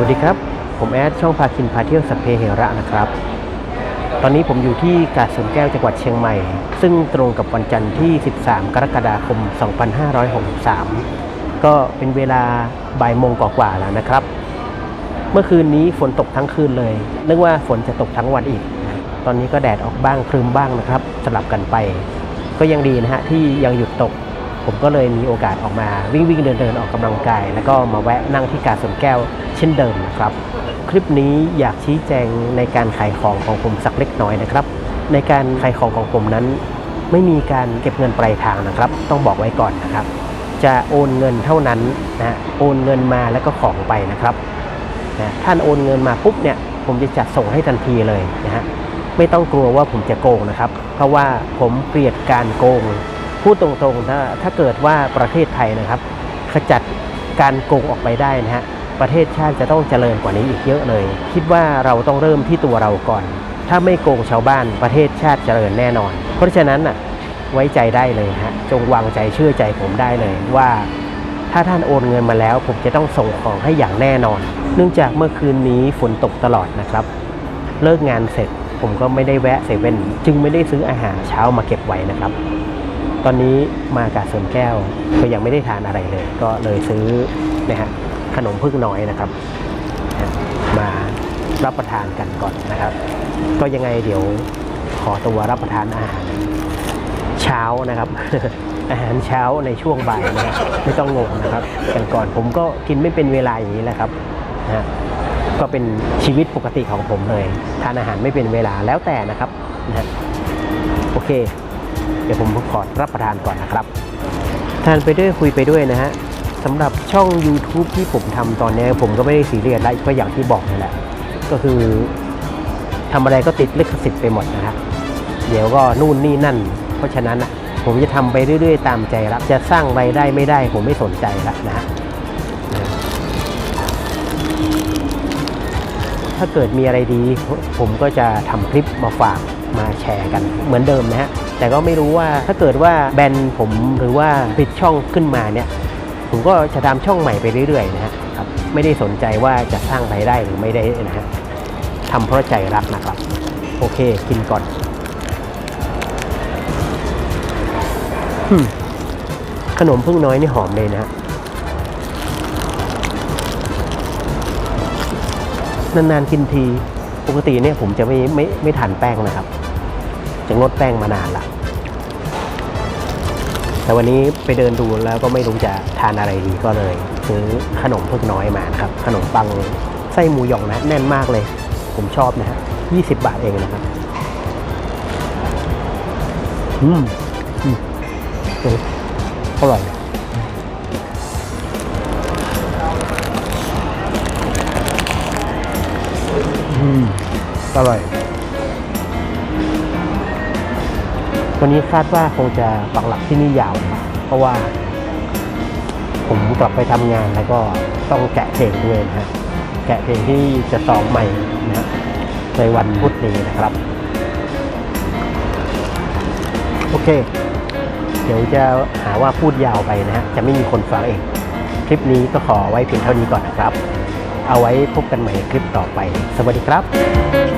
วัสดีครับ ผมแอดช่องพาคินพาเที่ยวสัพเพเหระนะครับ ตอนนี้ผมอยู่ที่กาดสวนแก้วจังหวัดเชียงใหม่ ซึ่งตรงกับวันจันทร์ที่ 13 กรกฎาคม 2563 ก็เป็นเวลาบ่ายโมงกว่าๆแล้วนะครับ เมื่อคืนนี้ฝนตกทั้งคืนเลยนึกว่าฝนจะตกทั้งวันอีก ตอนนี้ก็แดดออกบ้างครึมบ้างนะครับ สลับกันไป ก็ยังดีนะฮะที่ยังหยุดตก ผมก็เลยมีโอกาสออกมาวิ่งวิ่งเดินเดินออกกำลังกาย แล้วก็มาแวะนั่งที่กาสวนแก้วเช่นเดิมนะครับ คลิปนี้อยากชี้แจงในการขายของของผมสักเล็กน้อยนะครับ ในการขายของของผมนั้น ไม่มีการเก็บเงินปลายทางนะครับ ต้องบอกไว้ก่อนนะครับ จะโอนเงินเท่านั้นนะฮะโอนเงินมาแล้วก็ของไปนะครับนะท่านโอนเงินมาปุ๊บเนี่ยผมจะจัดส่งให้ทันทีเลยนะฮะไม่ต้องกลัวว่าผมจะโกงนะครับ เพราะว่าผมเกลียดการโกง พูดตรงๆถ้าถ้าเกิดว่าประเทศไทยนะครับ ขจัดการโกงออกไปได้นะฮะประเทศชาติจะต้องเจริญกว่านี้อีกเยอะเลย คิดว่าเราต้องเริ่มที่ตัวเราก่อน ถ้าไม่โกงชาวบ้านประเทศชาติเจริญแน่นอน เพราะฉะนั้นน่ะไว้ใจได้เลยฮะจงวางใจเชื่อใจผมได้เลยว่าถ้าท่านโอนเงินมาแล้ว ผมจะต้องส่งของให้อย่างแน่นอน เนื่องจากเมื่อคืนนี้ฝนตกตลอดนะครับ เลิกงานเสร็จผมก็ไม่ได้แวะเซเว่นจึงไม่ได้ซื้ออาหารเช้ามาเก็บไว้นะครับ ตอนนี้มากาดสวนแก้วก็ยังไม่ได้ทานอะไรเลย ก็เลยซื้อนะฮะขนมพึ่งน้อยนะครับ มารับประทานกันก่อนนะครับ ก็ยังไงเดี๋ยวขอตัวรับประทานอาหารเช้านะครับ อาหารเช้าในช่วงบ่ายนะฮะไม่ต้องงงนะครับกันก่อนผมก็กินไม่เป็นเวลาอย่างนี้แหละครับนะก็เป็นชีวิตปกติของผมเลย ทานอาหารไม่เป็นเวลาแล้วแต่นะครับนะโอเค เดี๋ยวผมขอรับประทานก่อนนะครับ ทานไปด้วยคุยไปด้วยนะฮะสำหรับช่อง YouTube ที่ผมทำตอนนี้ผมก็ไม่ได้ซีเรียสอะไรก็อย่างที่บอกนี่แหละ ก็คือทำอะไรก็ติดลิขสิทธิ์ไปหมดนะฮะเดี๋ยวก็นู่นนี่นั่น เพราะฉะนั้นนะผมจะทำไปเรื่อยๆ ตามใจรักจะสร้างรายได้ไม่ได้ผมไม่สนใจละนะฮะนะถ้าเกิดมีอะไรดี ผมก็จะทำคลิปมาฝาก มาแชร์กันเหมือนเดิมนะฮะ แต่ก็ไม่รู้ว่าถ้าเกิดว่าแบนผมหรือว่าปิดช่องขึ้นมาเนี่ยผมก็จะทำช่องใหม่ไปเรื่อยๆนะฮะครับไม่ได้สนใจว่าจะสร้างรายได้หรือไม่ได้นะฮะทำเพราะใจรักนะครับ โอเคกินก่อนขนมพึ่งน้อยนี่หอมเลยนะฮะนานๆกินที ปกติเนี่ยผมจะไม่ไม่ไม่ทานแป้งนะครับ จะงดแป้งมานานละแต่วันนี้ไปเดินดูแล้วก็ไม่รู้จะทานอะไรดีก็เลยซื้อขนมพึ่งน้อยมานครับ ขนมปังไส้หมูหยองนะแน่นมากเลย ผมชอบนะฮะ20บาทเองนะครับ อืม อืมเอออร่อย อร่อย วันนี้คาดว่าคงจะปักหลักที่นี่ยาว เพราะว่า ผมกลับไปทำงานแล้วก็ต้องแกะเพลงด้วยนะฮะ แกะเพลงที่จะซอมใหม่นะฮะในวันพุธนี้นะครับ โอเค เดี๋ยวจะหาว่าพูดยาวไปนะฮะ จะไม่มีคนฟังเอง คลิปนี้ก็ขอไว้เพียงเท่านี้ก่อนนะครับ เอาไว้พบกันใหม่คลิปต่อไป สวัสดีครับ